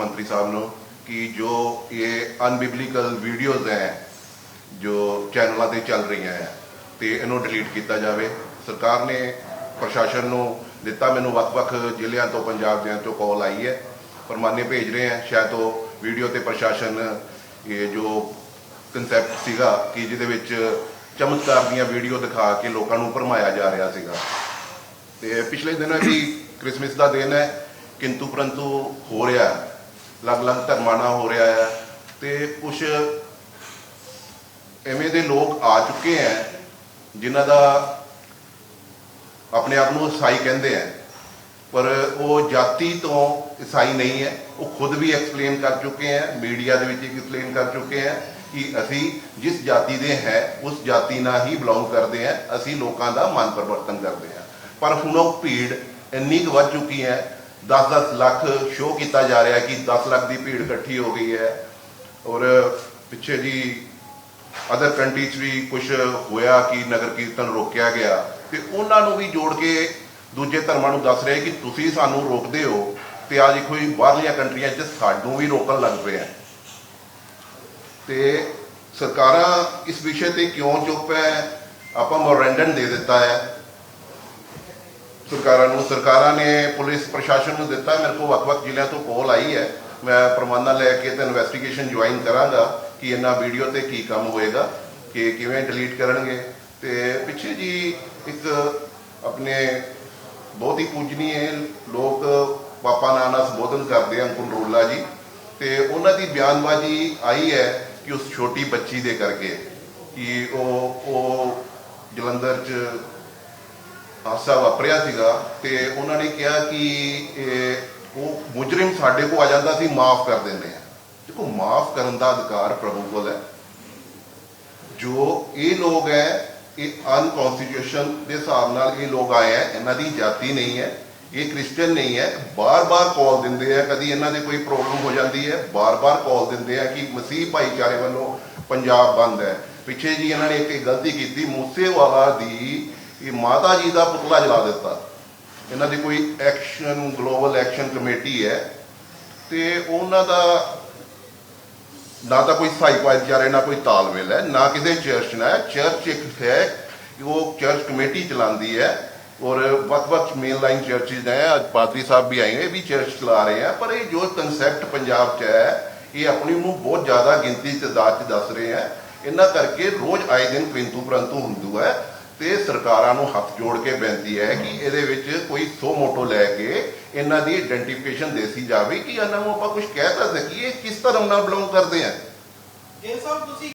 ਮੰਤਰੀ ਸਾਹਿਬ ਨੂੰ ਕਿ ਜੋ ਇਹ ਅਨਬਿਬਲੀਕਲ ਵੀਡੀਓਜ਼ ਹੈ, ਜੋ ਚੈਨਲਾਂ ਤੇ ਚੱਲ ਰਹੀਆਂ ਹੈ, ਤੇ ਇਹਨੂੰ ਡਿਲੀਟ ਕੀਤਾ ਜਾਵੇ। ਸਰਕਾਰ ਨੇ ਪ੍ਰਸ਼ਾਸਨ ਨੂੰ ਦਿੱਤਾ, ਮੈਨੂੰ ਵੱਖ-ਵੱਖ ਜ਼ਿਲ੍ਹਿਆਂ ਤੋਂ, ਪੰਜਾਬ ਦਿਆਂ ਤੋਂ ਕਾਲ ਆਈ ਹੈ। ਫਰਮਾਨੇ ਭੇਜ ਰਹੇ ਹੈ, ਸ਼ਾਇਦ ਉਹ ਵੀਡੀਓ ਤੇ ਪ੍ਰਸ਼ਾਸਨ ਇਹ ਜੋ ਕਨਸੈਪਟ ਸੀਗਾ ਕਿ ਜਿਹਦੇ ਵਿੱਚ ਚਮਤਕਾਰ ਦੀਆਂ ਵੀਡੀਓ ਦਿਖਾ ਕੇ ਲੋਕਾਂ ਨੂੰ ਭਰਮਾਇਆ ਜਾ ਰਿਹਾ ਸੀਗਾ। ਤੇ ਪਿਛਲੇ ਦਿਨਾਂ ਵੀ ਕ੍ਰਿਸਮਸ ਦਾ ਦਿਨ ਹੈ ਕਿੰਤੂ ਪਰੰਤੂ ਹੋ ਰਿਹਾ ਅਲੱਗ-ਅਲੱਗ ਧਰਮਾਂ ਨਾਲ ਹੋ ਰਿਹਾ ਹੈ ਤੇ ਕੁਝ ਐਵੇਂ ਦੇ ਲੋਕ ਆ ਚੁੱਕੇ ਹੈ ਜਿਨ੍ਹਾਂ ਦਾ ਆਪਣੇ ਆਪ ਨੂੰ ਈਸਾਈ ਕਹਿੰਦੇ ਆ ਪਰ ਉਹ ਜਾਤੀ ਤੋਂ ਈਸਾਈ ਨਹੀਂ ਹੈ। ਉਹ ਖੁਦ ਵੀ ਐਕਸਪਲੇਨ ਕਰ ਚੁੱਕੇ ਹੈ, ਮੀਡੀਆ ਦੇ ਵਿੱਚ ਐਕਸਪਲੇਨ ਕਰ ਚੁੱਕੇ ਹੈ ਕਿ ਅਸੀਂ ਜਿਸ ਜਾਤੀ ਦੇ ਹੈ, ਉਸ ਜਾਤੀ ਨਾਲ ਹੀ ਬਿਲੋਂਗ ਕਰਦੇ ਹਾਂ। ਅਸੀਂ ਲੋਕਾਂ ਦਾ ਮਨ ਪਰਿਵਰਤਨ ਕਰਦੇ ਹਾਂ। ਪਰ ਹੁਣ ਉਹ ਭੀੜ ਇੰਨੀ ਕੁ ਵੱਧ ਚੁੱਕੀ ਹੈ 10-10 ਲੱਖ ਸ਼ੋਅ ਕੀਤਾ ਜਾ ਰਿਹਾ ਕਿ 10 ਲੱਖ ਦੀ ਭੀੜ ਇਕੱਠੀ ਹੋ ਗਈ ਹੈ। ਔਰ ਪਿੱਛੇ ਜੀ ਅਦਰ ਕੰਟਰੀ 'ਚ ਵੀ ਕੁਝ ਹੋਇਆ ਕਿ ਨਗਰ ਕੀਰਤਨ ਰੋਕਿਆ ਗਿਆ। ਤੇ ਉਹਨਾਂ ਨੂੰ ਵੀ ਜੋੜ ਕੇ ਦੂਜੇ ਧਰਮਾਂ ਨੂੰ ਦੱਸ ਰਹੇ ਕਿ ਤੁਸੀਂ ਸਾਨੂੰ ਰੋਕਦੇ ਹੋ ਤੇ ਆ ਦੇਖੋ ਜੀ, ਬਾਹਰਲੀਆਂ ਕੰਟਰੀਆਂ 'ਚ ਸਾਨੂੰ ਵੀ ਰੋਕਣ ਲੱਗ ਪਏ ਆ ਤੇ ਸਰਕਾਰਾਂ ਇਸ ਵਿਸ਼ੇ ਤੇ ਕਿਉਂ ਚੁੱਪ ਹੈ? ਆਪਾਂ ਮੋਰੈਂਡਮ ਦੇ ਦਿੱਤਾ ਹੈ। ਸਰਕਾਰਾਂ ਨੂੰ, ਸਰਕਾਰਾਂ ਨੇ ਪੁਲਿਸ ਪ੍ਰਸ਼ਾਸਨ ਨੂੰ ਦਿੱਤਾ, ਮੇਰੇ ਕੋਲ ਵੱਖ-ਵੱਖ ਜ਼ਿਲ੍ਹਿਆਂ ਤੋਂ ਕਾਲ ਆਈ ਹੈ। ਮੈਂ ਪ੍ਰਮਾਣਾ ਲੈ ਕੇ ਤੇ ਇਨਵੈਸਟੀਗੇਸ਼ਨ ਜੁਆਇਨ ਕਰਾਂਗਾ ਕਿ ਇਹਨਾਂ ਵੀਡੀਓ ਤੇ ਕੀ ਕੰਮ ਹੋਏਗਾ, ਕਿ ਕਿਵੇਂ ਡਿਲੀਟ ਕਰਨਗੇ। ਤੇ ਪਿੱਛੇ ਜੀ ਇੱਕ ਆਪਣੇ ਬਹੁਤ ਹੀ ਪੂਜਨੀਏ ਲੋਕ ਪਾਪਾ ਨਾਨਾ ਸੰਬੋਧਨ ਕਰਦੇ ਅੰਕੁਰ ਰੋਲਾ ਜੀ। ਤੇ ਉਹਨਾਂ ਦੀ ਬਿਆਨਬਾਜ਼ੀ ਆਈ ਹੈ ਕਿ ਉਸ ਛੋਟੀ ਬੱਚੀ ਦੇ ਕਰਕੇ, ਕਿ ਉਹ ਉਹ ਜਲੰਧਰ 'ਚ ਹਾਦਸਾ ਵਾਪਰਿਆ ਸੀਗਾ ਤੇ ਉਹਨਾਂ ਨੇ ਕਿਹਾ ਕਿ ਉਹ ਮੁਜਰਮ ਸਾਡੇ ਕੋਲ ਆ ਜਾਂਦਾ ਸੀ, ਮਾਫ ਕਰ ਦਿੰਦੇ ਆ। ਦੇਖੋ, ਮਾਫ ਕਰਨ ਦਾ ਅਧਿਕਾਰ ਪ੍ਰਭੂ ਕੋਲ ਹੈ। ਜੋ ਇਹ ਲੋਕ ਹੈ, ਇਹ ਅਨਕਨਸਟੀਟਿਊਸ਼ਨ ਦੇ ਹਿਸਾਬ ਨਾਲ ਇਹ ਲੋਕ ਆਏ ਹੈ ਇਹਨਾਂ ਦੀ ਜਾਤੀ ਨਹੀਂ ਹੈ, ਇਹ ਕ੍ਰਿਸਚੀਅਨ ਨਹੀਂ ਹੈ, ਬਾਰ-ਬਾਰ ਕਾਲ ਦਿੰਦੇ ਆ, ਕਦੀ ਇਹਨਾਂ ਦੇ ਕੋਈ ਪ੍ਰੋਬਲਮ ਹੋ ਜਾਂਦੀ ਹੈ, ਬਾਰ-ਬਾਰ ਕਾਲ ਦਿੰਦੇ ਆ ਕਿ ਮਸੀਹ ਭਾਈਚਾਰੇ ਵੱਲੋਂ ਪੰਜਾਬ ਬੰਦ ਹੈ। ਪਿੱਛੇ ਜੀ ਇਹਨਾਂ ਨੇ ਇੱਕ ਗਲਤੀ ਕੀਤੀ, ਮੂਸੇਵਾਲਾ ਦੀ ਇਹ ਮਾਤਾ ਜੀ ਦਾ ਪੁਤਲਾ ਜਲਾ ਦਿੱਤਾ। ਇਹਨਾਂ ਦੀ ਕੋਈ ਐਕਸ਼ਨ ਗਲੋਬਲ ਐਕਸ਼ਨ ਕਮੇਟੀ ਹੈ ਤੇ ਉਹਨਾਂ ਦਾ ਨਾ ਤਾਂ ਕੋਈ ਸਾਈ ਭਾਈਚਾਰੇ ਨਾ ਕੋਈ ਤਾਲਮੇਲ ਹੈ ਨਾ ਕਿਸੇ ਚਰਚ ਨਾਲ। ਚਰਚ ਇੱਕ ਹੈ ਉਹ ਚਰਚ ਕਮੇਟੀ ਚਲਾਉਂਦੀ ਹੈ ਔਰ ਵੱਖ-ਵੱਖ ਮੇਨ ਲਾਈਨ ਚਰਚਿਸ ਨੇ ਅੱਜ ਪਾਦਰੀ ਸਾਹਿਬ ਵੀ ਆਏ ਨੇ, ਵੀ ਚਰਚ ਚਲਾ ਰਹੇ ਆ। ਪਰ ਇਹ ਜੋ ਕਨਸੈਪਟ ਪੰਜਾਬ 'ਚ ਹੈ ਇਹ ਆਪਣੀ ਨੂੰ ਬਹੁਤ ਜ਼ਿਆਦਾ ਗਿਣਤੀ ਤਦਾਦ 'ਚ ਦੱਸ ਰਹੇ ਆ। ਇਹਨਾਂ ਕਰਕੇ ਰੋਜ਼ ਆਏ ਦਿਨ ਕਿੰਤੂ ਪਰੰਤੂ ਹੁੰਦੂ ਹੈ। ਤੇ ਸਰਕਾਰਾਂ ਨੂੰ ਹੱਥ ਜੋੜ ਕੇ ਬੇਨਤੀ ਹੈ ਕਿ ਇਹਦੇ ਵਿੱਚ ਕੋਈ ਸੋ ਮੋਟੋ ਲੈ ਕੇ ਇਹਨਾਂ ਦੀ ਆਇਡੈਂਟੀਫਿਕੇਸ਼ਨ ਦੇਸੀ ਜਾਵੇ ਕਿ ਇਹਨਾਂ ਨੂੰ ਆਪਾਂ ਕੁਝ ਕਹਿ ਤਾਂ ਸਕੀਏ, ਕਿਸ ਧਰਮ ਨਾਲ ਬਿਲੋਂਗ ਕਰਦੇ ਆ। ਜੇ ਸਾਹਿਬ ਤੁਸੀਂ